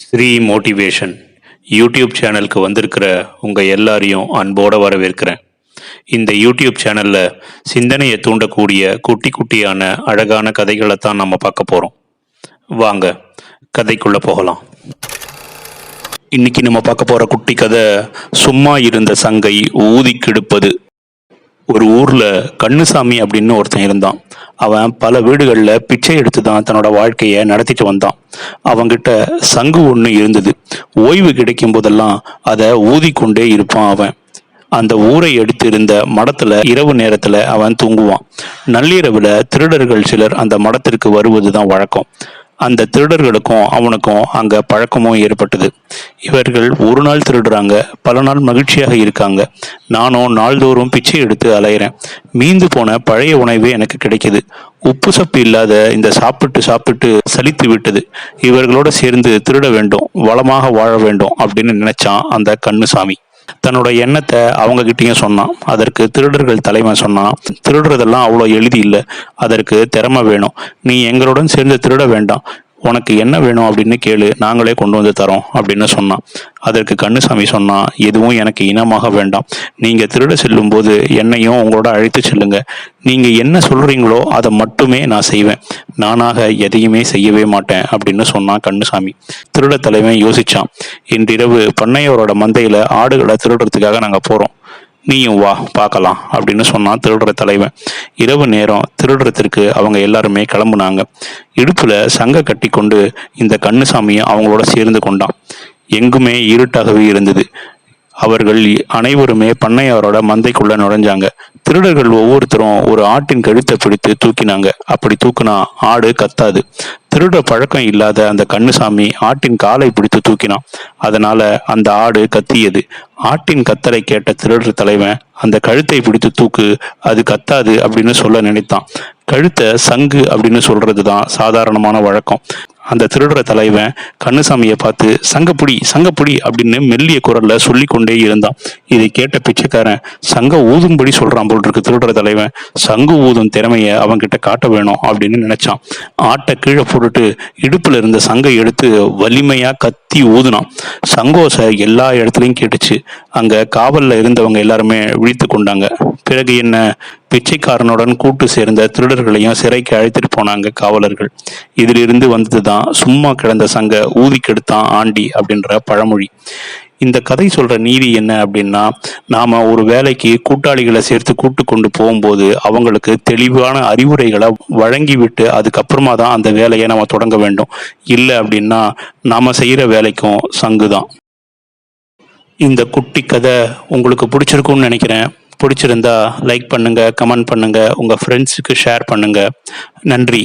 Sri motivation YouTube சேனலுக்கு வந்திருக்கிற உங்கள் எல்லாரையும் அன்போடு வரவேற்கிறேன். இந்த யூடியூப் சேனலில் சிந்தனையை தூண்டக்கூடிய குட்டி குட்டியான அழகான கதைகளை தான் நம்ம பார்க்க போகிறோம் வாங்க கதைக்குள்ளே போகலாம். இன்னைக்கு நம்ம பார்க்க போகிற குட்டி கதை சும்மா இருந்த சங்கை ஊதி கெடுப்பது ஒரு ஊரில் கண்ணுசாமி அப்படின்னு ஒருத்தன் இருந்தான். அவன் பல வீடுகளில் பிச்சை எடுத்து தான் தன்னோட வாழ்க்கையை நடத்திட்டு வந்தான். அவங்கிட்ட சங்கு ஒன்று இருந்தது. ஓய்வு கிடைக்கும் போதெல்லாம் அதை ஊதிக்கொண்டே இருப்பான் அவன். அந்த ஊரை எடுத்து இருந்த மடத்துல இரவு நேரத்துல அவன் தூங்குவான். நள்ளிரவுல திருடர்கள் சிலர் அந்த மடத்திற்கு வருவது தான் வழக்கம். அந்த திருடர்களுக்கும் அவனுக்கும் அங்க பழக்கமும் ஏற்பட்டது. இவர்கள் ஒரு நாள் திருடுறாங்க பல நாள் மகிழ்ச்சியாக இருக்காங்க. நானும் நாள்தோறும் பிச்சை எடுத்து அலையிறேன். மீந்து போன பழைய உணவே எனக்கு கிடைக்குது. உப்பு சப்பு இல்லாத இந்த சாப்பிட்டு சாப்பிட்டு சலித்து விட்டது. இவர்களோட சேர்ந்து திருட வேண்டும் வளமாக வாழ வேண்டும் அப்படின்னு நினைச்சான் அந்த கண்ணுசாமி. தன்னோட எண்ணத்தை அவங்க கிட்டேயும் சொன்னான். அதற்கு திருடர்கள் தலைவன் சொன்னான். திருடுறதெல்லாம் அவ்வளோ எளிது இல்லை அதற்கு திறமை வேணும். நீ எங்களுடன் சேர்ந்து திருட வேண்டாம். உனக்கு என்ன வேணும் அப்படின்னு கேளு நாங்களே கொண்டு வந்து தரோம் அப்படின்னு சொன்னான். அதற்கு கண்ணுசாமி சொன்னான் எதுவும் எனக்கு இனமாக வேண்டாம். நீங்க திருட செல்லும் போது என்னையும் உங்களோட அழைத்து செல்லுங்க. நீங்க என்ன சொல்றீங்களோ அதை மட்டுமே நான் செய்வேன். நானாக எதையுமே செய்யவே மாட்டேன் அப்படின்னு சொன்னான் கண்ணுசாமி திருட தலைவன் யோசிச்சான் இன்றிரவு பண்ணையோரோட மந்தையில ஆடுகளை திருடுறதுக்காக நாங்க போறோம். நீயும் வா பார்க்கலாம் அப்படின்னு சொன்னான் திருடுற தலைவன். இரவு நேரம் திருடுறதுக்கு அவங்க எல்லாருமே கிளம்புனாங்க. இடுப்புல சங்க கட்டி கொண்டு இந்த கண்ணுசாமியை அவங்களோட சேர்ந்து கொண்டான். எங்குமே இருட்டாகவே இருந்தது. அவர்கள் அனைவருமே பண்ணையாரோட மந்தைக்குள்ள நுழைஞ்சாங்க. திருடர்கள் ஒவ்வொருத்தரும் ஒரு ஆட்டின் கழுத்தை பிடித்து தூக்கினாங்க. அப்படி தூக்குனா ஆடு கத்தாது. திருட பழக்கம் இல்லாத அந்த கண்ணுசாமி ஆட்டின் காலை பிடித்து தூக்கினான். அதனால அந்த ஆடு கத்தியது. ஆட்டின் கத்தரை கேட்ட திருடர் தலைவன் அந்த கழுத்தை பிடித்து தூக்கு அது கத்தாது அப்படின்னு சொல்ல நினைத்தான். கழுத்தை சங்கு அப்படின்னு சொல்றது தான் சாதாரணமான வழக்கம். அந்த திருடுற தலைவன் கண்ணுசாமியை பார்த்து சங்கப்புடி சங்கப்புடி அப்படின்னு மெல்லிய குரல்ல சொல்லி கொண்டே இருந்தான். இதை கேட்ட பிச்சைக்காரன் சங்க ஊதும்படி சொல்றான் போல் இருக்கு திருடுற தலைவன். சங்கு ஊதும் திறமைய அவன்கிட்ட காட்ட வேணும் அப்படின்னு நினைச்சான். ஆட்டை கீழே போட்டுட்டு இடுப்புல இருந்த சங்கை எடுத்து வலிமையா கத்தி ஊதுனான். சங்கோசை எல்லா இடத்துலையும் கேட்டுச்சு. அங்க காவல்ல இருந்தவங்க எல்லாருமே விழித்து கொண்டாங்க. பிறகு என்ன? பிச்சைக்காரனுடன் கூட்டு சேர்ந்த திருடர்களையும் சிறைக்கு அழைத்துட்டு போனாங்க காவலர்கள். இதிலிருந்து வந்ததுதான் சும்மா கிடந்த சங்க ஊதி கெடுத்தான் ஆண்டி அப்படின்ற பழமொழி. இந்த கதை சொல்ற நீதி என்ன அப்படின்னா நாம ஒரு வேலைக்கு கூட்டாளிகளை சேர்த்து கூட்டு கொண்டு போகும்போது அவங்களுக்கு தெளிவான அறிவுரைகளை வழங்கிவிட்டு அதுக்கப்புறமா தான் அந்த வேலையை நம்ம தொடங்க வேண்டும். இல்லை அப்படின்னா நாம செய்யற வேலைக்கும் சங்கு தான். இந்த குட்டி கதை உங்களுக்கு பிடிச்சிருக்கும்னு நினைக்கிறேன். பிடிச்சிருந்தா லைக் பண்ணுங்க கமெண்ட் பண்ணுங்க உங்க ஃப்ரெண்ட்ஸுக்கு ஷேர் பண்ணுங்க. நன்றி.